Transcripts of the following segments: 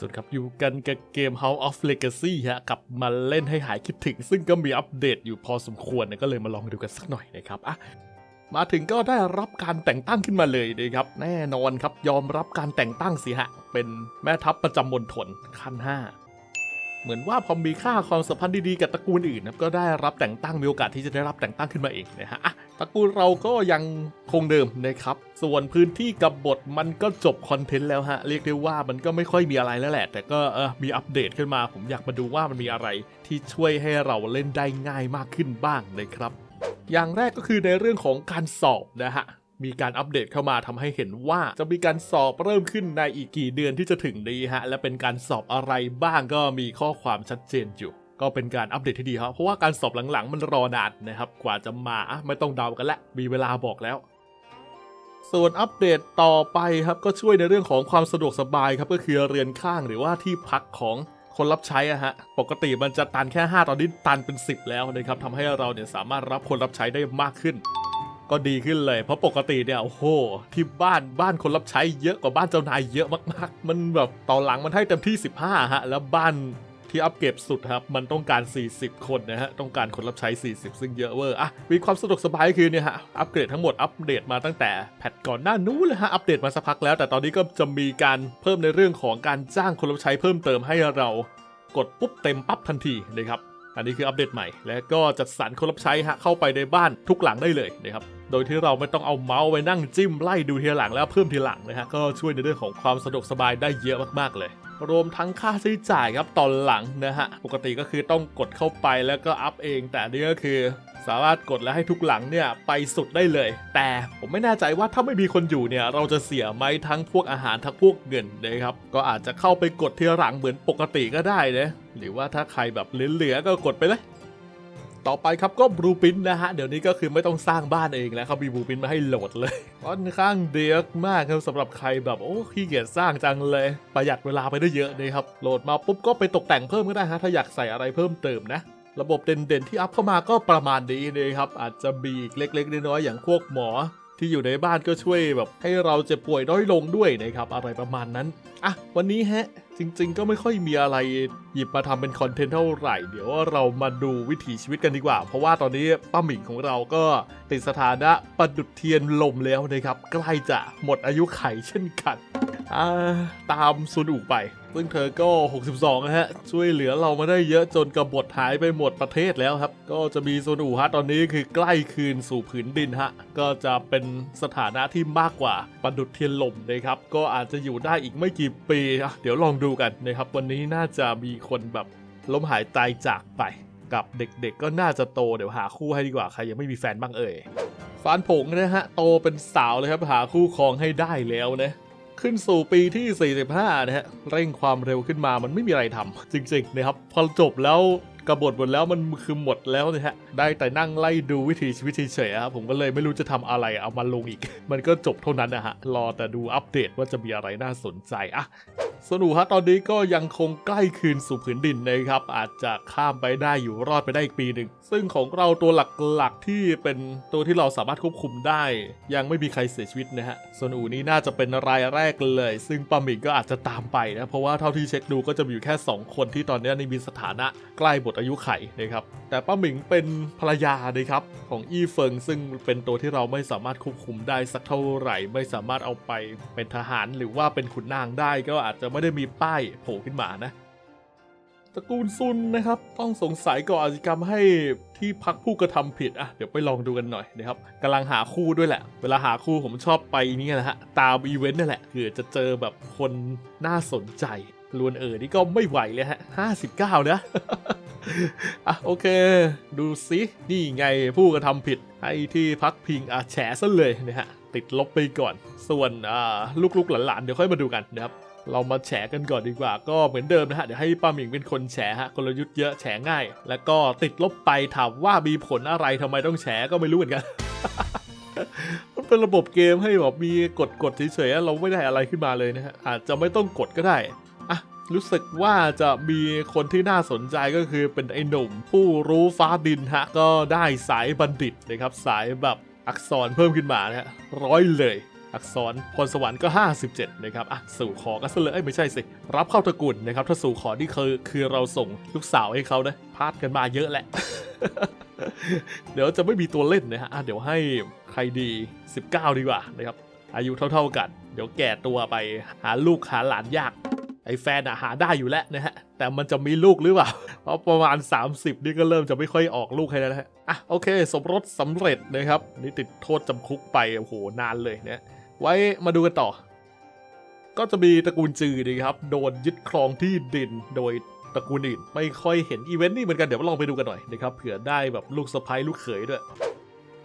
สวัสดีครับอยู่กันกับเกม House of Legacy ฮะกลับมาเล่นให้หายคิดถึง ซึ่งก็มีอัปเดตอยู่พอสมควรนะก็เลยมาลองดูกันสักหน่อยนะครับอะมาถึงก็ได้รับการแต่งตั้งขึ้นมาเลยนะครับ แน่นอนครับยอมรับการแต่งตั้งสิฮะ เป็นแม่ทัพประจำมณฑลขั้น 5 เหมือนว่าพอมีค่าความสัมพันธ์ดีๆกับตระกูลอื่นนะก็ได้รับแต่งตั้งมีโอกาสที่จะได้รับแต่งตั้งขึ้นมาเองนะฮะตระกูลเราก็ยังคงเดิมนะครับ ส่วนพื้นที่กับบทมันก็จบคอนเทนต์แล้วฮะ เรียกได้ว่ามันก็ไม่ค่อยมีอะไรแล้วแหละ แต่ก็เออมีอัปเดตขึ้นมา ผมอยากมาดูว่ามันมีอะไรที่ช่วยให้เราเล่นได้ง่ายมากขึ้นบ้างนะครับ อย่างแรกก็คือในเรื่องของการสอบนะฮะ มีการอัปเดตเข้ามาทำให้เห็นว่าจะมีการสอบเริ่มขึ้นในอีกกี่เดือนที่จะถึงนี้ฮะ และเป็นการสอบอะไรบ้างก็มีข้อความชัดเจนอยู่ ก็เป็นการอัปเดตที่ดีครับ เพราะว่าการสอบหลังๆ มันรอนานนะครับ กว่าจะมาไม่ต้องเดากันละมีเวลาบอกแล้วส่วนอัปเดตต่อไปครับก็ช่วยในเรื่องของความสะดวกสบายครับก็คือเรือนข้างหรือว่าที่พักของคนรับใช้อะฮะปกติมันจะตันแค่ 5 ตอนนี้ตันเป็น 10 แล้วนะครับทำให้เราเนี่ยสามารถรับคนรับใช้ได้มากขึ้น ก็ดีขึ้นเลย เพราะปกติเนี่ยโอ้โหที่บ้านบ้านคนรับใช้เยอะกว่าบ้านเจ้านายเยอะมากๆ มันแบบต่อหลังมันให้เต็มที่ 15 ฮะ แล้วบ้านที่อัปเกรดสุดครับ มันต้องการ 40 คนนะฮะ ต้องการคนรับใช้ 40 ซึ่งเยอะเวอร์อะมีความสะดวกสบายคือเนี่ยฮะ อัปเกรดทั้งหมดอัปเดตมาตั้งแต่แพทก่อนหน้านู้นเลยฮะ อัปเดตมาสักพักแล้ว แต่ตอนนี้ก็จะมีการเพิ่มในเรื่องของการจ้างคนรับใช้เพิ่มเติมให้เรา กดปุ๊บเต็มปั๊บทันทีนะครับ อันนี้คืออัปเดตใหม่ และก็จัดสรรคนรับใช้ฮะเข้าไปในบ้านทุกหลังได้เลยนะครับโดยที่เราไม่ต้องเอาเมาส์ไปนั่งจิ้มไล่ดูทีหลังแล้วเพิ่มทีหลังนะฮะก็ช่วยในเรื่องของความสะดวกสบายได้เยอะมากๆเลย รวมทั้งค่าใช้จ่ายครับตอนหลังนะฮะปกติก็คือต้องกดเข้าไปแล้วก็อัพเอง แต่อันนี่ก็คือ สามารถกดแล้วให้ทุกหลังเนี่ยไปสุดได้เลย แต่ผมไม่แน่ใจว่าถ้าไม่มีคนอยู่เนี่ยเราจะเสียไหมทั้งพวกอาหารทั้งพวกเงินนะครับก็อาจจะเข้าไปกดทีละหลังเหมือนปกติก็ได้นะหรือว่าถ้าใครแบบเหลือๆก็กดไปเลยต่อไปครับก็บลูปินนะฮะ เดี๋ยวนี้ก็คือไม่ต้องสร้างบ้านเองแล้วเขามีบลูปินมาให้โหลดเลยค่อนข้างเดียกมากครับสำหรับใครแบบโอ้ขี้เกียจสร้างจังเลย ประหยัดเวลาไปได้เยอะเลยครับ โหลดมาปุ๊บก็ไปตกแต่งเพิ่มก็ได้ฮะถ้าอยากใส่อะไรเพิ่มเติมนะ ระบบเด่นๆที่อัพเข้ามาก็ประมาณนี้เลยครับ อาจจะมีอีกเล็กๆน้อยๆอย่างพวกหมอที่อยู่ในบ้านก็ช่วยแบบให้เราเจ็บป่วยน้อยลงด้วยนะครับ อะไรประมาณนั้น อะ วันนี้ฮะ จริง ๆ ก็ไม่ค่อยมีอะไรหยิบมาทำเป็นคอนเทนต์เท่าไหร่ เดี๋ยวเรามาดูวิถีชีวิตกันดีกว่า เพราะว่าตอนนี้ป้าหมิงของเราก็ติดสถานะประดุดเทียนลมแล้วนะครับ ใกล้จะหมดอายุไขเช่นกัน ตามซุนอูไป ซึ่งเธอก็ 62 นะฮะ ช่วยเหลือเรามาได้เยอะจนกบฏหายไปหมดประเทศแล้วครับ ก็จะมีซุนอูฮะตอนนี้คือใกล้คืนสู่ผืนดินฮะ ก็จะเป็นสถานะที่มากกว่าประดุดเทียนลมนะครับ ก็อาจจะอยู่ได้อีกไม่กี่ปีอะเดี๋ยวลองดูกันนะครับ วันนี้น่าจะมีคนแบบล้มหายตายจากไปกับเด็กๆ ก็น่าจะโตเดี๋ยวหาคู่ให้ดีกว่า ใครยังไม่มีแฟนบ้างเอ่ยฟานผงนะฮะ โตเป็นสาวเลยครับ หาคู่ครองให้ได้แล้วนะ ขึ้นสู่ปีที่ 45 นะฮะ เร่งความเร็วขึ้นมามันไม่มีอะไรทำจริงๆนะครับ พอจบแล้วกบฏหมดแล้วมันคือหมดแล้วนะฮะ ได้แต่นั่งไล่ดูวิถีชีวิตเฉยๆครับผมก็เลยไม่รู้จะทำอะไรเอามาลงอีก มันก็จบเท่านั้นนะฮะ รอแต่ดูอัปเดตว่าจะมีอะไรน่าสนใจอะ สนุกฮะตอนนี้ก็ยังคงใกล้คืนสู่ผืนดินนะครับ อาจจะข้ามไปได้อยู่รอดไปได้อีกปีหนึ่ง ซึ่งของเราตัวหลักๆที่เป็นตัวที่เราสามารถควบคุมได้ ยังไม่มีใครเสียชีวิตนะฮะสนูนี้น่าจะเป็นรายแรกเลย ซึ่งปาหมิงก็อาจจะตามไปนะเพราะว่าเท่าที่เช็คดูก็จะมีอยู่แค่ 2 คนที่ตอนนี้ในมีสถานะใกล้หมดอายุไขนะครับแต่ป้าหมิงเป็นภรรยานะครับของอี้เฟิงซึ่งเป็นตัวที่เราไม่สามารถควบคุมได้สักเท่าไหร่ ไม่สามารถเอาไปเป็นทหารหรือว่าเป็นขุนนางได้ก็อาจจะไม่ได้มีป้ายโผล่ขึ้นมานะตระกูลซุนนะครับ ต้องสงสัยก่ออาชญากรรมให้ที่พักผู้กระทำผิดอะเดี๋ยวไปลองดูกันหน่อยนะครับกำลังหาคู่ด้วยแหละ เวลาหาคู่ผมชอบไปนี่นะฮะตามอีเวนต์นั่แหละคือจะเจอแบบคนน่าสนใจลวนเอ๋อนี่ก็ไม่ไหวเลยฮะห้าสิบเก้านะอะโอเค ดูซินี่ไงผู้กระทำผิด ให้ที่พักพิงอะแฉซะเลยนะฮะติดลบไปก่อน ส่วนลูกๆหลานๆเดี๋ยวค่อยมาดูกันนะครับ เรามาแฉกันก่อนดีกว่า ก็เหมือนเดิมนะฮะ เดี๋ยวให้ป้าหมิงเป็นคนแฉฮะกลยุทธ์เยอะแฉง่าย แล้วก็ติดลบไปถามว่ามีผลอะไรทำไมต้องแฉก็ไม่รู้เหมือนกันมันเป็นระบบเกมให้แบบมีกดกดเฉยๆเราไม่ได้อะไรขึ้นมาเลยนะฮะอาจจะไม่ต้องกดก็ได้อะรู้สึกว่าจะมีคนที่น่าสนใจก็คือเป็นไอ้หนุ่ม ผู้รู้ฟ้าดินฮะก็ได้สายบัณฑิตนะครับ สายแบบอักษรเพิ่มขึ้นมานะฮะร้อยเลย อักษรพรสวรรค์ก็ 57 นะครับ อะ สู่ขอกันซะเลยไม่ใช่สิ รับเข้าตระกูลนะครับ ถ้าสู่ขอนี่คือคือเราส่งลูกสาวให้เขานะพลาดกันมาเยอะแหละ เดี๋ยวจะไม่มีตัวเล่นนะฮะอะเดี๋ยวให้ใครดี 19 ดีกว่านะครับ อายุเท่าๆกัน เดี๋ยวแก่ตัวไปหาลูกหาหลานยากไอ้แฟนอะหาได้อยู่แล้วนะฮะ แต่มันจะมีลูกหรือเปล่า เพราะประมาณ 30 นี่ก็เริ่มจะไม่ค่อยออกลูกให้แล้วนะฮะ อะโอเค สมรสสำเร็จนะครับ นี่ติดโทษจำคุกไป โอ้โห นานเลยนะ ไว้มาดูกันต่อ ก็จะมีตระกูลจือนะครับ โดนยึดครองที่ดินโดยตระกูลอื่น ไม่ค่อยเห็นอีเวนต์นี่เหมือนกัน เดี๋ยวลองไปดูกันหน่อยนะครับเผื่อได้แบบลูกสะใภ้ลูกเขยด้วย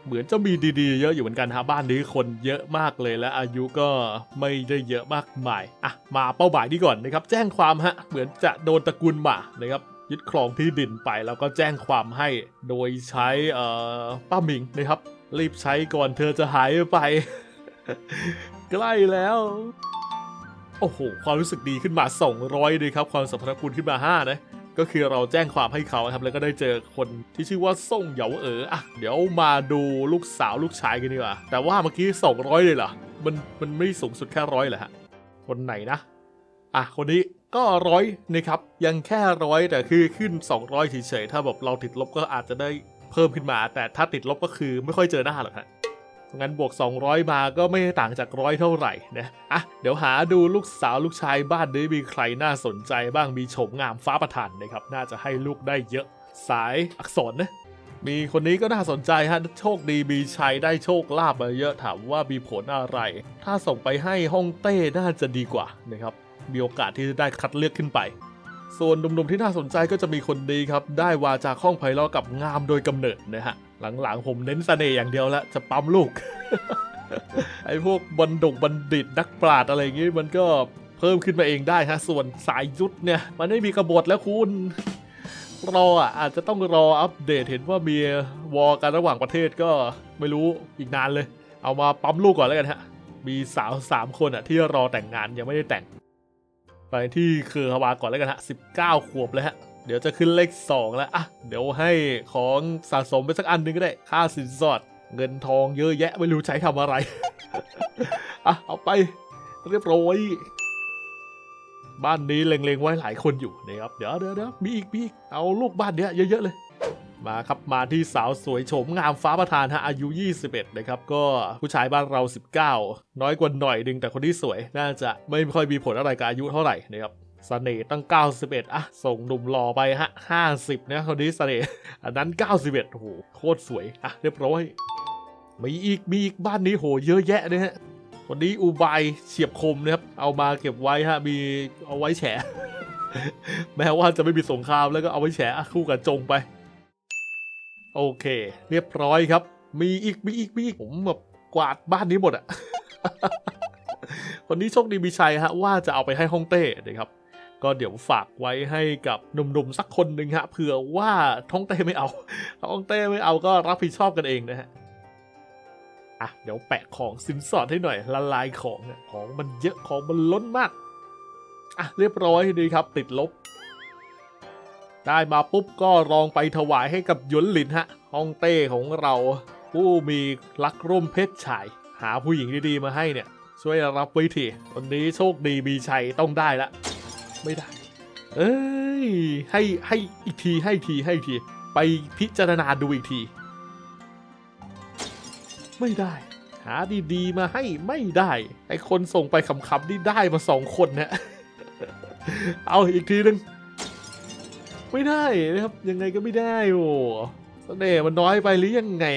เหมือนจะมีดีๆ เยอะอยู่เหมือนกันฮะบ้านนี้คนเยอะมากเลยและอายุก็ไม่ได้เยอะมากมายอะมาเป้าหมายนี้ก่อนนะครับ แจ้งความฮะเหมือนจะโดนตระกูลหมานะครับยึดครองที่ดินไปแล้วก็แจ้งความให้ โดยใช้เอ่อป้าหมิงนะครับ รีบใช้ก่อนเธอจะหายไป ใกล้แล้ว โอ้โห ความรู้สึกดีขึ้นมา 200เลยครับ ความสัมพันธ์คุณขึ้นมา 5 นะ ก็คือเราแจ้งความให้เขาครับ แล้วก็ได้เจอคนที่ชื่อว่าส่งเหยาเอ๋ออะ เดี๋ยวมาดูลูกสาวลูกชายกันดีกว่า แต่ว่าเมื่อกี้ 200 เลยเหรอ มัน มันไม่สูงสุดแค่ร้อยเหรอฮะ คนไหนนะ อะ คนนี้ก็ร้อยนะครับ ยังแค่ร้อยแต่คือขึ้น 200เฉยๆ ถ้าแบบเราติดลบก็อาจจะได้เพิ่มขึ้นมา แต่ถ้าติดลบก็คือไม่ค่อยเจอหน้าหรอกฮะ งั้นบวก 200 มาก็ไม่ต่างจากร้อยเท่าไหร่นะอะเดี๋ยวหาดูลูกสาวลูกชายบ้านนี้มีใครน่าสนใจบ้างมีโฉมงามฟ้าประทานนะครับ น่าจะให้ลูกได้เยอะ สายอักษรนะมีคนนี้ก็น่าสนใจฮะโชคดีมีชัยได้โชคลาภมาเยอะถามว่ามีผลอะไร ถ้าส่งไปให้ฮ่องเต้น่าจะดีกว่านะครับมีโอกาสที่จะได้คัดเลือกขึ้นไป ส่วนหนุ่มๆที่น่าสนใจก็จะมีคนดีครับ ได้วาจาคล่องไพเราะกับงามโดยกำเนิดนะฮะ หลังๆ ผมเน้นเสน่ห์อย่างเดียวละจะปั๊มลูก ไอ้พวกบันดกบัณฑิตนักปราชญ์อะไรอย่างงี้มันก็เพิ่มขึ้นมาเองได้ฮะส่วนสายยุทธเนี่ย มันไม่มีกระบฏแล้วคุณ รออะอาจจะต้องรออัปเดตเห็นว่ามีวอกันระหว่างประเทศก็ไม่รู้อีกนานเลย เอามาปั๊มลูกก่อนแล้วกันฮะมีสาวสามคนอะที่รอแต่งงานยังไม่ได้แต่ง ไปที่เครือฮาวาก่อนแล้วกันฮะ19 ขวบแล้วฮะ เดี๋ยวจะขึ้นเลข2แล้วอะเดี๋ยวให้ของสะสมไปสักอันหนึงก็ได้ ค่าสินสอด เงินทองเยอะแยะไม่รู้ใช้ทำอะไรอะเอาไปเรียบร้อยบ้านนี้เล็งๆไว้หลายคนอยู่นะครับเดี๋ยวเดี๋ยวเดี๋ยวมีอีกมีอีกเอาลูกบ้านเนี้ยเยอะๆเลย มาครับมาที่สาวสวยโฉมงามฟ้าประธานฮะอายุ 21 นะครับ ก็ผู้ชายบ้านเรา 19 น้อยกว่าหน่อยนึงแต่คนที่สวยน่าจะไม่ค่อยมีผลอะไรกับอายุเท่าไหร่นะครับ สน่ห์ตั้ง 91 อะ ส่งหนุ่มหล่อไปฮะ 50 นะคนนี้เสน่ห์อันนั้น 91โอ้โหโคตรสวย อะ เรียบร้อย มีอีก มีอีกบ้านนี้โห เยอะแยะนะฮะคนนี้อุบายเฉียบคมนะครับ เอามาเก็บไว้ฮะ มีเอาไว้แฉ แม้ว่าจะไม่มีสงครามแล้วก็เอาไว้แฉคู่กับจงไป โอเค เรียบร้อยครับ มีอีก มีอีก มีอีก ผมแบบกวาดบ้านนี้หมดอะคนนี้โชคดีมีชัยฮะว่าจะเอาไปให้ฮ่องเต้นะครับ ก็เดี๋ยวฝากไว้ให้กับหนุ่มๆสักคนหนึ่งฮะเผื่อว่าท้องเต้ไม่เอาถ้าฮ่องเต้ไม่เอาก็รับผิดชอบกันเองนะฮะอะเดี๋ยวแปะของสินสอดให้หน่อยละลายของเนี่ยของมันเยอะของมันล้นมากอะเรียบร้อยดีครับ ติดลบ ได้มาปุ๊บก็ลองไปถวายให้กับหยวนหลินฮะฮ่องเต้ของเรา ผู้มีรักร่วมเพศชาย หาผู้หญิงดีๆมาให้เนี่ย ช่วยรับไว้ทีวันนี้โชคดีมีชัยต้องได้ละ ไม่ได้ เอ้ยให้ให้อีกทีให้ทีให้ที ไปพิจารณาดูอีกที ไม่ได้ หาดีๆมาให้ไม่ได้ ไอคนส่งไปคำๆนี่ได้มาสองคนเนี่ยเอาอีกทีหนึงไม่ได้นะครับยังไงก็ไม่ได้โอ้สเสน่ห์มันน้อยไปหรือยังไง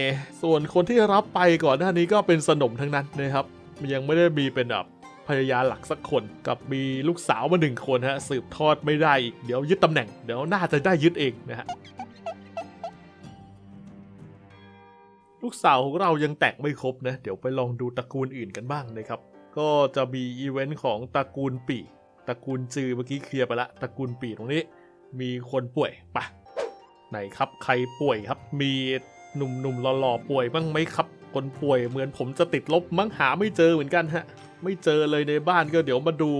ส่วนคนที่รับไปก่อนหน้านี้ก็เป็นสนมทั้งนั้นนะครับ มันยังไม่ได้มีเป็นแบบ ภรรยาหลักสักคนกับมีลูกสาวมาหนึ่งคนฮะสืบทอดไม่ได้อีกเดี๋ยวยึดตำแหน่งเดี๋ยวน่าจะได้ยึดเองนะฮะลูกสาวของเรายังแต่งไม่ครบนะ เดี๋ยวไปลองดูตระกูลอื่นกันบ้างนะครับ ก็จะมีอีเวนต์ของตระกูลปีตระกูลจือเมื่อกี้เคลียร์ไปละตระกูลปีตรงนี้ มีคนป่วยปะไหนครับใครป่วยครับ มีหนุ่มๆหล่อๆป่วยบ้างไหมครับ คนป่วยเหมือนผมจะติดลบมั้งหาไม่เจอเหมือนกันฮะ ไม่เจอเลยในบ้านก็เดี๋ยวมาดู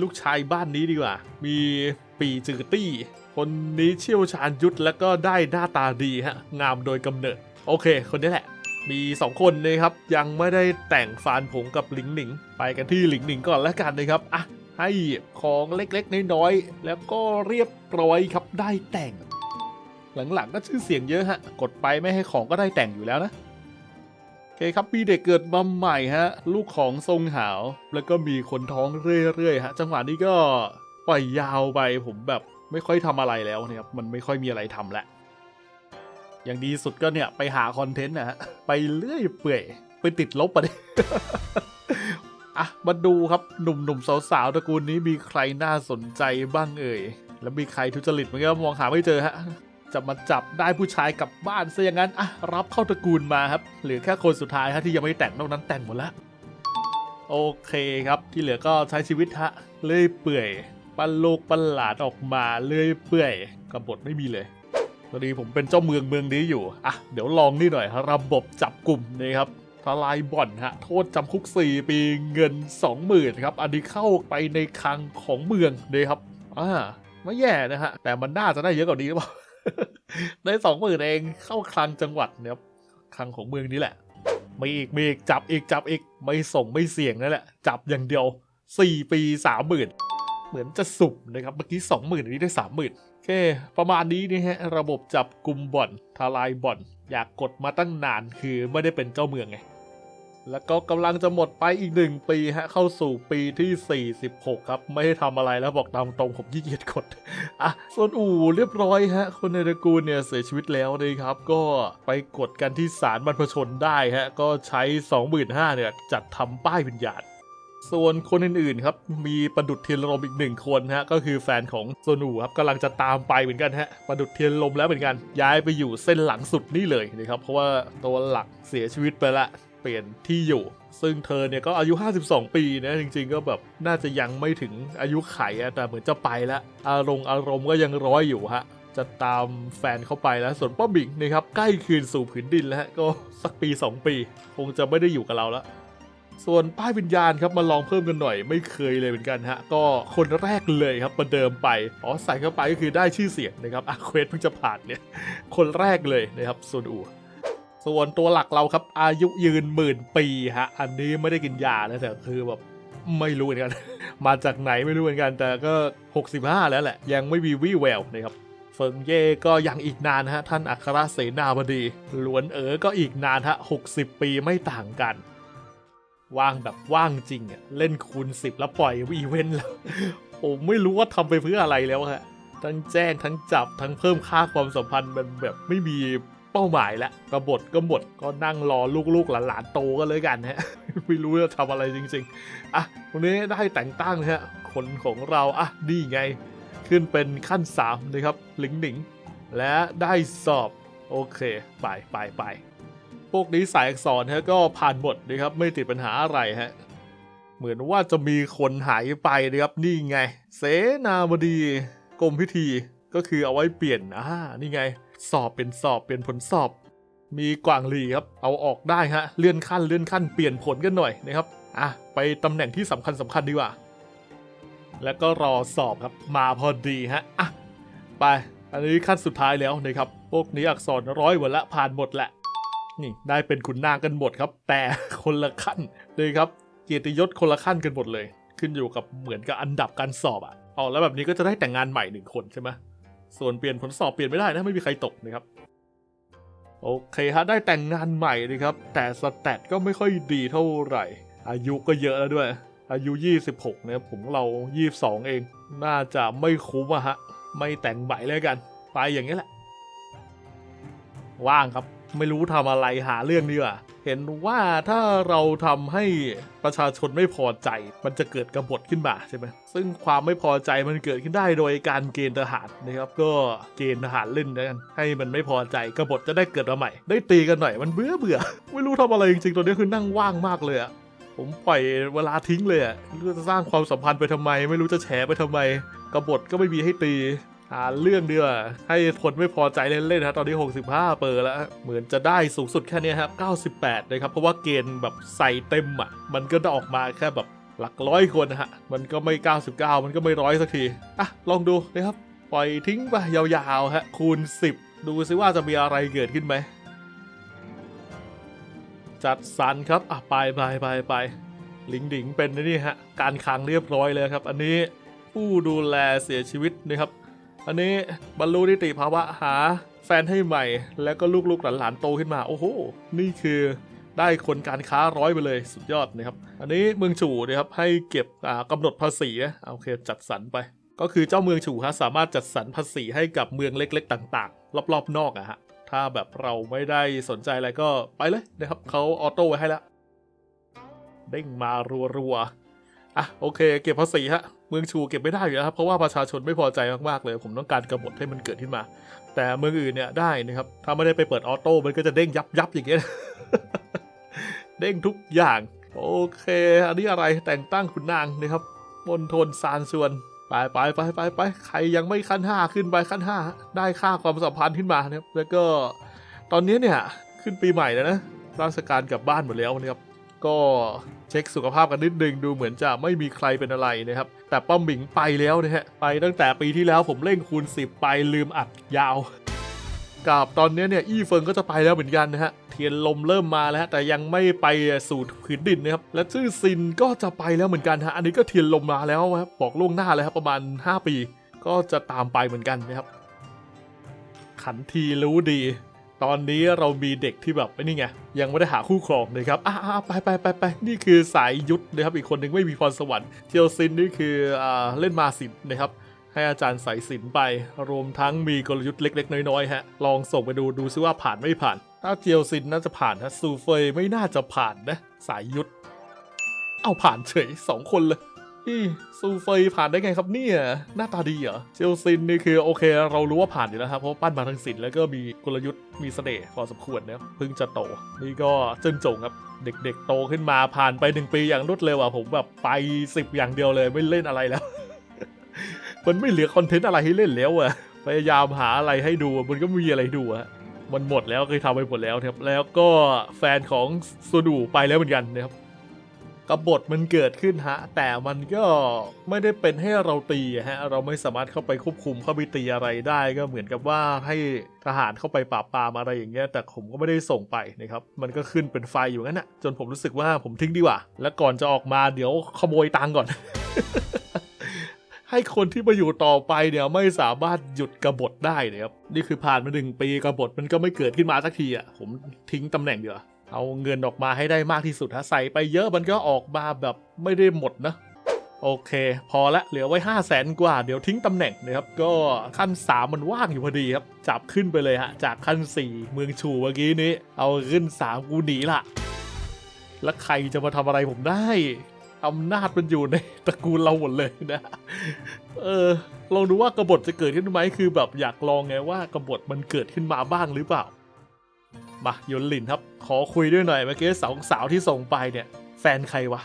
ลูกชายบ้านนี้ดีกว่า มีปีจือตี้ คนนี้เชี่ยวชาญยุทธแล้วก็ได้หน้าตาดีฮะ งามโดยกำเนิด โอเค คนนี้แหละ มีสองคนนะครับ ยังไม่ได้แต่งฟานผงกับหลิงหนิง ไปกันที่หลิงหนิงก่อนแล้วกันนะครับ อะ ให้ของเล็กๆ น้อยๆ แล้วก็เรียบร้อยครับ ได้แต่ง หลังๆก็ชื่อเสียงเยอะฮะ กดไปไม่ให้ของก็ได้แต่งอยู่แล้วนะ โอเคครับมีเด็กเกิดมาใหม่ฮะ ลูกของทรงหาว แล้วก็มีคนท้องเรื่อยๆฮะ จังหวะนี้ก็ปล่อยยาวไปผมแบบไม่ค่อยทำอะไรแล้วนะครับมันไม่ค่อยมีอะไรทำแล้วอย่างดีสุดก็เนี่ยไปหาคอนเทนต์นะฮะไปเรื่อยเปื่อยไปติดลบไปดิอะมาดูครับหนุ่มๆสาวๆตระกูลนี้มีใครน่าสนใจบ้างเอ่ยแล้วมีใครทุจริตมันก็มองหาไม่เจอฮะ จะมาจับได้ผู้ชายกลับบ้านซะอย่างนั้นอะรับเข้าตระกูลมาครับเหลือแค่คนสุดท้ายฮะที่ยังไม่แต่งนอกนั้นแต่งหมดแล้วโอเคครับที่เหลือก็ใช้ชีวิตฮะเลื่อยเปื่อยปั้นโลกปั้นหลานออกมาเลื่อยเปื่อยกบฏไม่มีเลยพอดีผมเป็นเจ้าเมืองเมืองนี้อยู่อะเดี๋ยวลองนี่หน่อยระบบจับกลุ่มนี่ครับทลายบ่อนฮะโทษจำคุก 4 ปีเงิน 20,000ครับอันนี้เข้าไปในคลังของเมืองเลยครับอ่าไม่แย่นะฮะแต่มันน่าจะได้เยอะกว่านี้หรือเปล่า ได้สองหมื่นเองเข้าคลังจังหวัดเนี่ยครับคลังของเมืองนี้แหละมีอีกมีอีกจับอีกจับอีกไม่ส่งไม่เสี่ยงนั่นแหละ จับอย่างเดียว4ปี30,000เหมือนจะสุ่มนะครับเมื่อกี้20,000อันนี้ได้30,000โอเค ประมาณนี้นี่ฮะระบบจับกลุ่มบ่อนทลายบ่อน อยากกดมาตั้งนานคือไม่ได้เป็นเจ้าเมืองไง แล้วก็กำลังจะหมดไปอีกหนึ่งปีฮะเข้าสู่ปีที่ 46 ครับ ไม่ได้ทำอะไรแล้วบอกตามตรงผมขี้เกียจกดอะส่วนอู่เรียบร้อยฮะ คนในตระกูลเนี่ยเสียชีวิตแล้วนะครับ ก็ไปกดกันที่ศาลบรรพชนได้ฮะ ก็ใช้ 25,000เนี่ยจัดทำป้ายวิญญาณส่วนคนอื่นๆครับมีประดุดเทียนลมอีกหนึ่งคนฮะก็คือแฟนของโซนูครับกำลังจะตามไปเหมือนกันฮะประดุดเทียนลมแล้วเหมือนกัน ย้ายไปอยู่เส้นหลังสุดนี่เลยนะครับเพราะว่าตัวหลักเสียชีวิตไปละ เปลี่ยนที่อยู่ ซึ่งเธอเนี่ยก็อายุ 52 ปีนะ จริง ๆ ก็แบบน่าจะยังไม่ถึงอายุไขแต่เหมือนจะไปแล้ว อารมณ์อารมณ์ก็ยังร้อยอยู่ฮะจะตามแฟนเข้าไปแล้ว ส่วนป้าบิงนะครับใกล้คืนสู่ผืนดินแล้วก็สักปี 2 ปี คงจะไม่ได้อยู่กับเราแล้วส่วนป้ายวิญญาณครับมาลองเพิ่มกันหน่อยไม่เคยเลยเหมือนกันฮะก็คนแรกเลยครับประเดิมไปอ๋อใส่เข้าไปก็คือได้ชื่อเสียงนะครับอะเควสเพิ่งจะผ่านเนี่ยคนแรกเลยนะครับส่วนอู ส่วนตัวหลักเราครับ อายุยืนหมื่นปีฮะ อันนี้ไม่ได้กินยานะแต่คือแบบไม่รู้เหมือนกัน มาจากไหนไม่รู้เหมือนกัน แต่ก็ 65 แล้วแหละ ยังไม่มีวี่แววนะครับเฟิงเย่ก็ยังอีกนานฮะ ท่านอัครเสนาบดี หลวนเอ๋อก็อีกนานฮะ 60 ปีไม่ต่างกัน ว่างแบบว่างจริงอะเล่นคูณ 10 แล้วปล่อยอีเวนต์แล้ว ผมไม่รู้ว่าทำไปเพื่ออะไรแล้วฮะ ทั้งแจ้งทั้งจับทั้งเพิ่มค่าความสัมพันธ์มันแบบไม่มี เป้าหมายแล้วกบฏก็หมดก็นั่งรอลูกๆหลานๆโตกันเลยกันฮะไม่รู้จะทำอะไรจริงๆอะวันนี้ได้แต่งตั้งนะฮะคนของเราอะนี่ไง ขึ้นเป็นขั้น3นะครับหลิงหนิง และได้สอบ โอเค ไปไปไปพวกนี้สายอักษรฮะก็ผ่านหมดนะครับไม่ติดปัญหาอะไรฮะเหมือนว่าจะมีคนหายไปนะครับนี่ไง เสนาบดีกรมพิธีก็คือเอาไว้เปลี่ยนอ่านี่ไง สอบเป็นสอบเปลี่ยนผลสอบ มีกวางหลีครับเอาออกได้ฮะเลื่อนขั้นเลื่อนขั้นเปลี่ยนผลกันหน่อยนะครับอะไปตำแหน่งที่สำคัญสำคัญดีกว่า แล้วก็รอสอบครับมาพอดีฮะอะไปอันนี้ขั้นสุดท้ายแล้วนะครับพวกนี้อักษรร้อยหมดละผ่านหมดแหละนี่ได้เป็นขุนนางกันหมดครับ แต่คนละขั้นเลยครับ เกียรติยศคนละขั้นกันหมดเลย ขึ้นอยู่กับเหมือนกับอันดับการสอบอะเอ๋อแล้วแบบนี้ก็จะได้แต่งงานใหม่หนึ่งคนใช่ไหม ส่วนเปลี่ยนผลสอบเปลี่ยนไม่ได้นะไม่มีใครตกนะครับ โอเคฮะได้แต่งงานใหม่นะครับ แต่สแตทก็ไม่ค่อยดีเท่าไหร่ อายุก็เยอะแล้วด้วย อายุ 26นะครับผมเรา 22 เอง น่าจะไม่คุ้มอะฮะไม่แต่งใหม่เลยกัน ไปอย่างนี้แหละ ว่างครับไม่รู้ทำอะไรหาเรื่องดีกว่า เห็นว่าถ้าเราทำให้ประชาชนไม่พอใจ มันจะเกิดกบฏขึ้นมาใช่ไหมซึ่งความไม่พอใจมันเกิดขึ้นได้โดยการเกณฑ์ทหารนะครับ ก็เกณฑ์ทหารเล่นกันให้มันไม่พอใจกบฏจะได้เกิดมาใหม่ ได้ตีกันหน่อยมันเบื่อเบื่อไม่รู้ทำอะไรจริงๆตอนนี้คือนั่งว่างมากเลยอะผมปล่อยเวลาทิ้งเลยอะไม่รู้จะสร้างความสัมพันธ์ไปทำไม ไม่รู้จะแฉไปทำไมกบฏก็ไม่มีให้ตี หาเรื่องเดียวให้คนไม่พอใจเล่นๆนะตอนนี้ 65 เปอร์แล้ว เหมือนจะได้สูงสุดแค่นี้ครับ98 นะครับ เพราะว่าเกณฑ์แบบใส่เต็มอะ มันก็จะออกมาแค่แบบหลักร้อยคนนะฮะ มันก็ไม่ 99 มันก็ไม่ร้อยสักที อะ ลองดูนะครับ ปล่อยทิ้งไปยาวๆฮะ คูณ 10 ดูซิว่าจะมีอะไรเกิดขึ้นไหม จัดสรรครับ อะ ไปไปไปไปหลิงดิงเป็นนี่ฮะ การคังเรียบร้อยเลยครับ อันนี้ผู้ดูแลเสียชีวิตนะครับ อันนี้บรรลุนิติภาวะหาแฟนให้ใหม่ แล้วก็ลูกๆหลานๆโตขึ้นมา โอ้โห นี่คือได้คนการค้าร้อยไปเลยสุดยอดนะครับ อันนี้เมืองฉูนะครับให้เก็บอ่ากำหนดภาษีนะโอเคจัดสรรไป ก็คือเจ้าเมืองฉูฮะสามารถจัดสรรภาษีให้กับเมืองเล็ก ๆ ต่าง ๆ รอบๆ นอกอะฮะถ้าแบบเราไม่ได้สนใจอะไรก็ไปเลยนะครับเขาออโต้ไว้ให้แล้วเด้งมารัวๆอะโอเค เก็บภาษีฮะ มืองชูเก็บไม่ได้อยู่แล้วครับเพราะว่าประชาชนไม่พอใจมากๆเลย ผมต้องการกำหนดให้มันเกิดขึ้นมา แต่เมืองอื่นเนี่ยได้นะครับถ้าไม่ได้ไปเปิดออโต้มันก็จะเด้งยับยับๆอย่างเงี้ยเด้งทุกอย่าง โอเค อันนี้อะไรแต่งตั้งขุนนางนะครับมณฑลซานส่วนไปไปไปไปไปใครยังไม่ขั้นห้าขึ้นไปขั้นห้าได้ค่าความสัมพันธ์ขึ้นมานะครับแล้วก็ตอนนี้เนี่ยขึ้นปีใหม่แล้วนะราชการกลับบ้านหมดแล้วนะครับ ก็เช็คสุขภาพกันนิดนึงดูเหมือนจะไม่มีใครเป็นอะไรนะครับ แต่ป้อมหมิงไปแล้วนะฮะไปตั้งแต่ปีที่แล้วผมเล่นคูณ 10 ไปลืมอัดยาวกับตอนนี้เนี่ยอี้เฟิงก็จะไปแล้วเหมือนกันนะฮะเทียนลมเริ่มมาแล้ว แต่ยังไม่ไปสู่ผืนดินนะครับและชื่อซินก็จะไปแล้วเหมือนกันฮะอันนี้ก็เทียนลมมาแล้วครับบอกล่วงหน้าเลยครับประมาณ 5 ปี ก็จะตามไปเหมือนกันนะครับขันทีรู้ดี ตอนนี้เรามีเด็กที่แบบนี่ไงยังไม่ได้หาคู่ครองเลยครับอ่าไปไปไปไปนี่คือสายยุทธนะครับอีกคนหนึ่งไม่มีพรสวรรค์เทียวซินนี่คืออ่าเล่นมาสินนะครับให้อาจารย์สายสินไป รวมทั้งมีกลยุทธ์เล็ก ๆ น้อยๆฮะลองส่งไปดูดูซิว่าผ่านไม่ผ่าน ถ้าเจียวซินน่าจะผ่านฮะซูเฟยไม่น่าจะผ่านนะสายยุทธเอาผ่านเฉยสองคนเลย ซูเฟยผ่านได้ไงครับเนี่ยหน้าตาดีเหรอเจียวซินนี่คือโอเค เรารู้ว่าผ่านอยู่แล้วครับเพราะปั้นมาทั้งศิลป์แล้วก็มีกลยุทธ์มีเสน่ห์พอสมควรนะเพิ่งจะโต นี่ก็เจิ้นจงครับเด็กๆ โตขึ้นมาผ่านไปหนึ่งปีอย่างรวดเร็วอะผมแบบไปสิบอย่างเดียวเลยไม่เล่นอะไรแล้วมันไม่เหลือคอนเทนต์อะไรให้เล่นแล้วอะพยายามหาอะไรให้ดูมันก็ไม่มีอะไรดูอะมันหมดแล้วเคยทำไปหมดแล้วครับแล้วก็แฟนของโซดูไปแล้วเหมือนกันนะครับ กบฏมันเกิดขึ้นฮะ แต่มันก็ไม่ได้เป็นให้เราตีฮะ เราไม่สามารถเข้าไปควบคุมเข้าไปตีอะไรได้ก็เหมือนกับว่าให้ทหารเข้าไปปราบปรามอะไรอย่างเงี้ย แต่ผมก็ไม่ได้ส่งไปนะครับ มันก็ขึ้นเป็นไฟอยู่งั้นอะจนผมรู้สึกว่าผมทิ้งดีกว่า แล้วก่อนจะออกมาเดี๋ยวขโมยตังก่อน ให้คนที่มาอยู่ต่อไปเนี่ยไม่สามารถหยุดกบฏได้นะครับ นี่คือผ่านมาหนึ่งปีกบฏมันก็ไม่เกิดขึ้นมาสักทีอะ ผมทิ้งตำแหน่งเดียว เอาเงินออกมาให้ได้มากที่สุดถ้าใส่ไปเยอะมันก็ออกมาแบบไม่ได้หมดนะโอเค พอละเหลือไว้ 5 0 0แสนกว่า เดี๋ยวทิ้งตำแหน่งนะครับ ก็ขั้น 3 มันว่างอยู่พอดีครับ จับขึ้นไปเลยฮะ จากขั้น 4 เมืองชูเมื่อกี้นี้ เอาขึ้น 3 กูหนีละแล้วใครจะมาทำอะไรผมได้อำนาจมันอยู่ในตระกูลเราหมดเลยนะ เออ ลองดูว่ากบฏจะเกิดขึ้นไหมคือแบบอยากลองไงว่ากบฏมันเกิดขึ้นมาบ้างหรือเปล่า มาโยนหลินครับ ขอคุยด้วยหน่อยเมื่อกี้สาวสาวที่ส่งไปเนี่ย แฟนใครวะ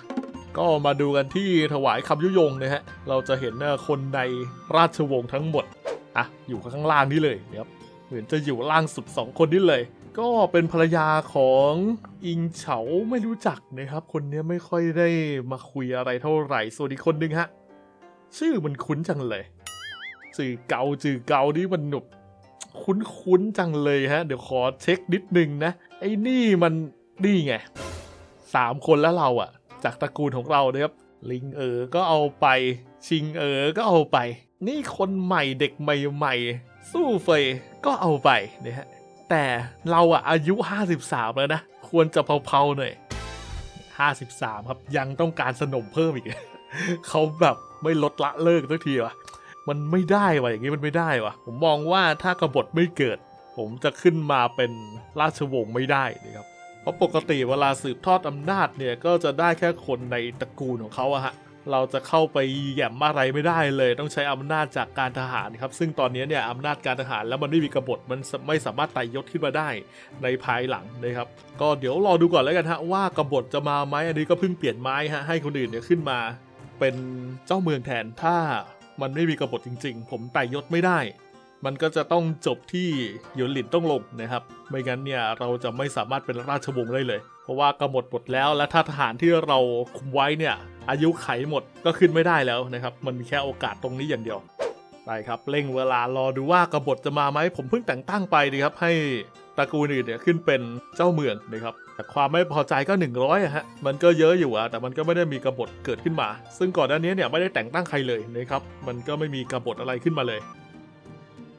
ก็มาดูกันที่ถวายคำยุยงนะฮะ เราจะเห็นเอ่อคนในราชวงศ์ทั้งหมด อะ อยู่ข้างล่างนี่เลยนะครับเหมือนจะอยู่ล่างสุดสองคนนี่เลย ก็เป็นภรรยาของอิงเฉาไม่รู้จักนะครับ คนนี้ไม่ค่อยได้มาคุยอะไรเท่าไหร่ ส่วนอีกคนนึงฮะ ชื่อมันคุ้นจังเลยจือเกาจือเกานี่มันหนุบ คุ้นๆจังเลยฮะ เดี๋ยวขอเช็คนิดนึงนะ ไอ้นี่มันนี่ไงสามคนแล้วเราอะจากตระกูลของเรานะครับลิงเอ๋อก็เอาไป ชิงเอ๋อก็เอาไป นี่คนใหม่เด็กใหม่ๆ สู้เฟยก็เอาไปนะฮะแต่เราอะอายุ 53 แล้วนะ ควรจะเผาๆหน่อย 53 ครับยังต้องการสนมเพิ่มอีก เขาแบบไม่ลดละเลิกสักทีวะ มันไม่ได้วะอย่างนี้มันไม่ได้วะผมมองว่าถ้ากบฏไม่เกิด ผมจะขึ้นมาเป็นราชวงศ์ไม่ได้นะครับเพราะปกติเวลาสืบทอดอำนาจเนี่ยก็จะได้แค่คนในตระกูลของเขาอะฮะเราจะเข้าไปแหย่มอะไรไม่ได้เลย ต้องใช้อำนาจจากการทหารครับ ซึ่งตอนนี้เนี่ยอำนาจการทหารแล้วมันไม่มีกบฏมันไม่สามารถไต่ยศขึ้นมาได้ในภายหลังนะครับ ก็เดี๋ยวรอดูก่อนแล้วกันฮะว่ากบฏจะมาไหมอันนี้ก็เพิ่งเปลี่ยนไม้ฮะให้คนอื่นเนี่ยขึ้นมา เป็นเจ้าเมืองแทนถ้า มันไม่มีกบฏจริง ๆ ผมไต่ยศไม่ได้ มันก็จะต้องจบที่หยวนหลินต้องลงนะครับ ไม่งั้นเนี่ยเราจะไม่สามารถเป็นราชวงศ์ได้เลย เพราะว่ากำหนดหมดแล้ว และถ้าทหารที่เราคุมไว้เนี่ยอายุไขหมดก็ขึ้นไม่ได้แล้วนะครับ มันมีแค่โอกาสตรงนี้อย่างเดียวไปครับเร่งเวลารอดูว่ากบฏจะมาไหมผมเพิ่งแต่งตั้งไปดีครับให้ตระกูลอื่นเนี่ยขึ้นเป็นเจ้าเมืองนะครับ แต่ความไม่พอใจก็ 100อะฮะมันก็เยอะอยู่อะแต่มันก็ไม่ได้มีกบฏเกิดขึ้นมา ซึ่งก่อนหน้านี้เนี่ยไม่ได้แต่งตั้งใครเลยนะครับมันก็ไม่มีกบฏอะไรขึ้นมาเลย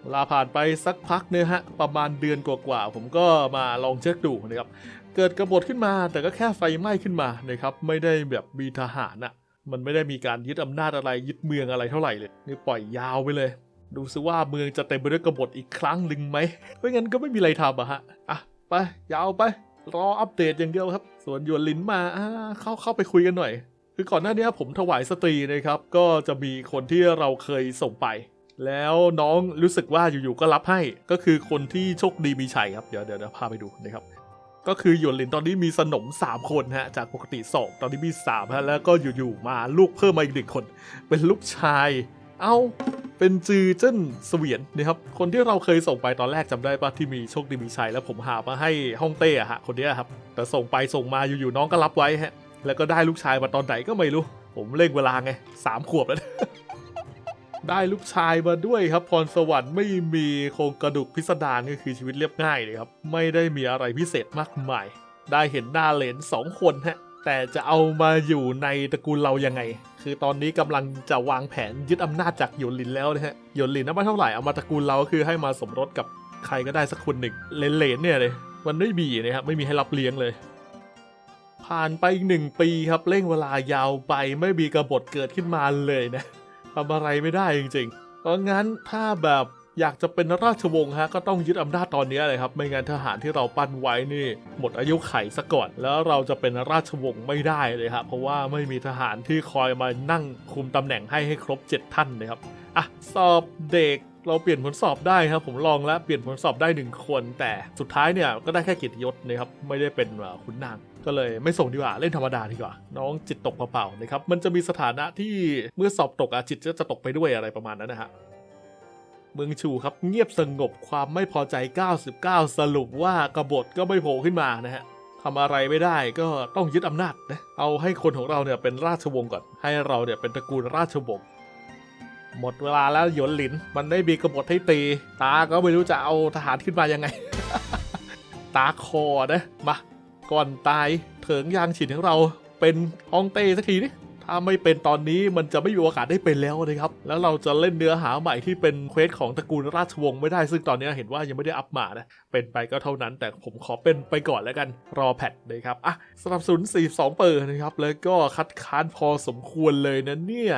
เวลาผ่านไปสักพักเนี่ยฮะประมาณเดือนกว่าๆผมก็มาลองเช็คดูนะครับเกิดกบฏขึ้นมา แต่ก็แค่ไฟไหม้ขึ้นมานะครับไม่ได้แบบมีทหารอะมันไม่ได้มีการยึดอำนาจอะไรยึดเมืองอะไรเท่าไหร่เลยนี่ปล่อยยาวไปเลย ดูซิว่าเมืองจะเต็มไปด้วยกบฏอีกครั้งหนึ่งไหมไม่งั้นก็ไม่มีอะไรทำอะฮะอะไปยาวไป รออัปเดตอย่างเดียวครับ ส่วนหยวนลินมาเข้าเข้าไปคุยกันหน่อย คือก่อนหน้านี้ผมถวายสตรีนะครับ ก็จะมีคนที่เราเคยส่งไป แล้วน้องรู้สึกว่าอยู่ๆก็รับให้ ก็คือคนที่โชคดีมีชัยครับ เดี๋ยวเดี๋ยวเดี๋ยวพาไปดูนะครับ ก็คือหยวนลินตอนนี้มีสนม 3 คนฮะ จากปกติ 2 ตอนนี้มี3ฮะ แล้วก็อยู่ๆมาลูกเพิ่มมาอีกหนึ่งคน เป็นลูกชาย เอาเป็นจือเจิ้นเสวียนนะครับ คนที่เราเคยส่งไปตอนแรกจำได้ปะที่มีโชคดีมีชัยแล้วผมหามาให้ฮ่องเต้อะฮะคนนี้ครับ แต่ส่งไปส่งมาอยู่ๆน้องก็รับไว้ฮะ แล้วก็ได้ลูกชายมาตอนไหนก็ไม่รู้ ผมเร่งเวลาไงสามขวบแล้ว ได้ลูกชายมาด้วยครับ พรสวรรค์ไม่มีโครงกระดูกพิสดารก็คือชีวิตเรียบง่ายเลยครับ ไม่ได้มีอะไรพิเศษมากมาย ได้เห็นหน้าเหลนสองคนฮะแต่จะเอามาอยู่ในตระกูลเรายังไง คือตอนนี้กำลังจะวางแผนยึดอำนาจจากหยวนหลินแล้วนะฮะหยวนหลินนั้นไม่เท่าไหร่เอามาตระกูลเราก็คือให้มาสมรสกับใครก็ได้สักคนหนึ่งเลนๆเนี่ยเลยมันไม่มีนะครับไม่มีให้รับเลี้ยงเลย ผ่านไปอีกหนึ่งปีครับเร่งเวลายาวไปไม่มีกบฏเกิดขึ้นมาเลยนะทำอะไรไม่ได้จริงๆเพราะงั้นถ้าแบบ อยากจะเป็นราชวงศ์ฮะก็ต้องยึดอำนาจตอนนี้เลยครับ ไม่งั้นทหารที่เราปั้นไว้นี่ หมดอายุไขซะก่อน แล้วเราจะเป็นราชวงศ์ไม่ได้เลยครับเพราะว่าไม่มีทหารที่คอยมานั่งคุมตำแหน่งให้ให้ครบ 7 ท่านนะครับอะสอบเด็กเราเปลี่ยนผลสอบได้ครับผมลองแล้วเปลี่ยนผลสอบได้หนึ่งคน แต่สุดท้ายเนี่ยก็ได้แค่เกียรติยศนะครับไม่ได้เป็นขุนนางก็เลยไม่ส่งดีกว่าเล่นธรรมดาดีกว่า น้องจิตตกเปล่าๆนะครับมันจะมีสถานะที่เมื่อสอบตกอะจิตก็จะตกไปด้วยอะไรประมาณนั้นนะฮะ เมืองชูครับเงียบสงบความไม่พอใจ 99 สรุปว่ากบฏก็ไม่โผล่ขึ้นมานะฮะทำอะไรไม่ได้ก็ต้องยึดอำนาจนะ เอาให้คนของเราเนี่ยเป็นราชวงศ์ก่อน ให้เราเนี่ยเป็นตระกูลราชวงศ์ หมดเวลาแล้วหยวนหลิน มันได้มีกบฏให้ตี ตาก็ไม่รู้จะเอาทหารขึ้นมายังไง ตาคอนะ มา ก่อนตายเถิงยางฉินของเราเป็นฮองเต้สักทีนี่ ถ้าไม่เป็นตอนนี้มันจะไม่มีโอกาสได้เป็นแล้วนะครับ แล้วเราจะเล่นเนื้อหาใหม่ที่เป็นเควสของตระกูลราชวงศ์ไม่ได้ ซึ่งตอนนี้เห็นว่ายังไม่ได้อัปมานะ เป็นไปก็เท่านั้น แต่ผมขอเป็นไปก่อนแล้วกัน รอแพทนะครับ อะสนับสนุน42เปิดนะครับ แล้วก็คัดค้านพอสมควรเลยนะเนี่ย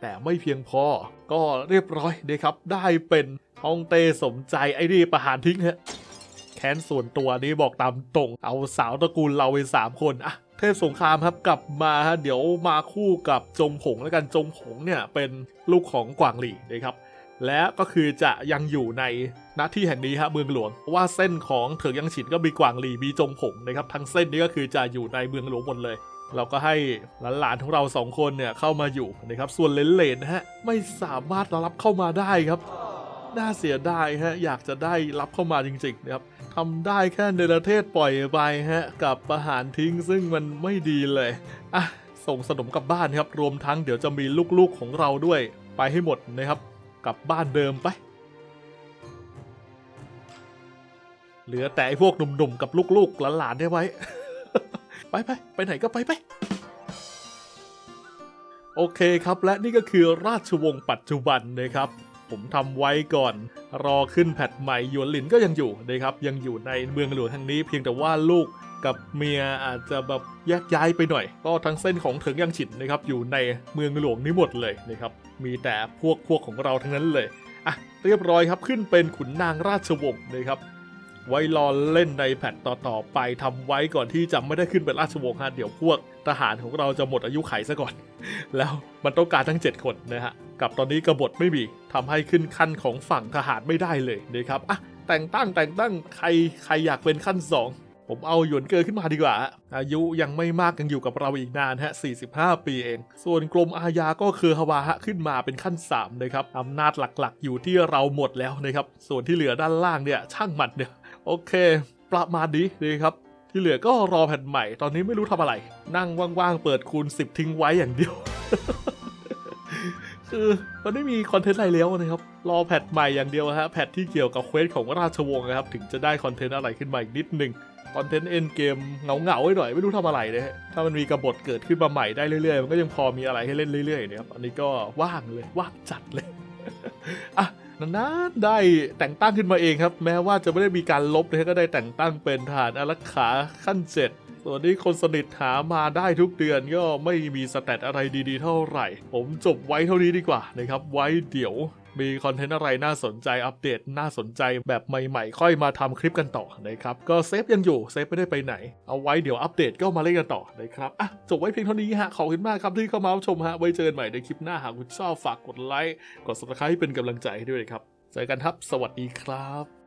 แต่ไม่เพียงพอ ก็เรียบร้อยนะครับ ได้เป็นฮองเต้สมใจไอ้นี่ประหารทิ้งฮะ แค้นส่วนตัวนี้บอกตามตรง เอาสาวตระกูลเราไปสามคนอะ เทพสงครามครับกลับมาฮะเดี๋ยวมาคู่กับจงผงแล้วกันจงผงเนี่ยเป็นลูกของกวางหลี่นะครับและก็คือจะยังอยู่ในหน้าที่แห่งนี้ฮะเมืองหลวงว่าเส้นของเถิงยังฉินก็มีกวางหลี่มีจงผงนะครับทั้งเส้นนี้ก็คือจะอยู่ในเมืองหลวงหมดเลย เราก็ให้หลานๆของเราสองคนเนี่ยเข้ามาอยู่นะครับส่วนเลนๆนะฮะไม่สามารถรับเข้ามาได้ครับ น่าเสียดายฮะอยากจะได้รับเข้ามาจริงๆนะครับทำได้แค่เนรเทศปล่อยไปฮะกับประหารทิ้งซึ่งมันไม่ดีเลยอะส่งสนมกลับบ้านครับรวมทั้งเดี๋ยวจะมีลูกๆของเราด้วย ไปให้หมดนะครับ กลับบ้านเดิมไป เหลือแต่ไอ้พวกหนุ่มๆกับลูกๆหลานๆได้ไว้ ไปไปไปไหนก็ไปไปโอเคครับและนี่ก็คือราชวงศ์ปัจจุบันนะครับ ผมทำไว้ก่อน รอขึ้นแพทใหม่หยวนหลินก็ยังอยู่นะครับยังอยู่ในเมืองหลวงทางนี้ เพียงแต่ว่าลูกกับเมียอาจจะแบบแยกย้ายไปหน่อย ก็ทั้งเส้นของเถิงยังฉินนะครับอยู่ในเมืองหลวงนี้หมดเลยนะครับมีแต่พวกพวกของเราทั้งนั้นเลยอะเรียบร้อยครับขึ้นเป็นขุนนางราชวงศ์นะครับไว้รอเล่นในแพทต่อๆไปทำไว้ก่อนที่จะไม่ได้ขึ้นเป็นราชวงศ์ฮะเดี๋ยวพวกทหารของเราจะหมดอายุไขซะก่อน แล้วมันต้องการทั้ง 7 คนนะฮะ กับตอนนี้กบฏไม่มีทำให้ขึ้นขั้นของฝั่งทหารไม่ได้เลยนะครับอะแต่งตั้งแต่งตั้งใครใครอยากเป็นขั้น 2 ผมเอาหยวนเกินขึ้นมาดีกว่า อายุยังไม่มากยังอยู่กับเราอีกนานฮะ 45 ปีเอง ส่วนกรมอาญาก็คือฮวาฮะขึ้นมาเป็นขั้น 3 นะครับอำนาจหลักๆ อยู่ที่เราหมดแล้วนะครับ ส่วนที่เหลือด้านล่างเนี่ยช่างมันเนี่ยโอเค ประมาณนี้ดีครับที่เหลือก็รอแผ่นใหม่ ตอนนี้ไม่รู้ทำอะไร นั่งว่างๆ เปิดคูณ 10 ทิ้งไว้อย่างเดียว คือมันไม่มีคอนเทนต์อะไรแล้วนะครับ รอแพทใหม่อย่างเดียวฮะแพทที่เกี่ยวกับเควสของราชวงศ์นะครับ ถึงจะได้คอนเทนต์อะไรขึ้นมาอีกนิดหนึ่งคอนเทนต์เอ็นเกมเหงาๆไว้หน่อยไม่รู้ทำอะไรเลยฮะถ้ามันมีกระบฏเกิดขึ้นมาใหม่ได้เรื่อยๆ มันก็ยังพอมีอะไรให้เล่นเรื่อยๆนะครับอันนี้ก็ว่างเลยว่างจัดเลยอะนานๆได้แต่งตั้งขึ้นมาเองครับ แม้ว่าจะไม่ได้มีการลบนะก็ได้แต่งตั้งเป็นทหารอารักขาขั้นเจ็ด ส่วนนี้คนสนิทหามาได้ทุกเดือนก็ไม่มีสแตทอะไรดีๆ เท่าไหร่ ผมจบไว้เท่านี้ดีกว่านะครับ ไว้เดี๋ยวมีคอนเทนต์อะไรน่าสนใจอัปเดตน่าสนใจแบบใหม่ๆ ค่อยมาทำคลิปกันต่อนะครับ ก็เซฟยังอยู่เซฟไม่ได้ไปไหน เอาไว้เดี๋ยวอัปเดตก็มาเล่นกันต่อนะครับอะจบไว้เพียงเท่านี้ฮะขอบคุณมากครับที่เข้ามาชมฮะไว้เจอกันใหม่ในคลิปหน้าหากคุณชอบฝากกดไลค์กด subscribe ให้เป็นกำลังใจให้ด้วยครับเจอกันครับ สวัสดีครับ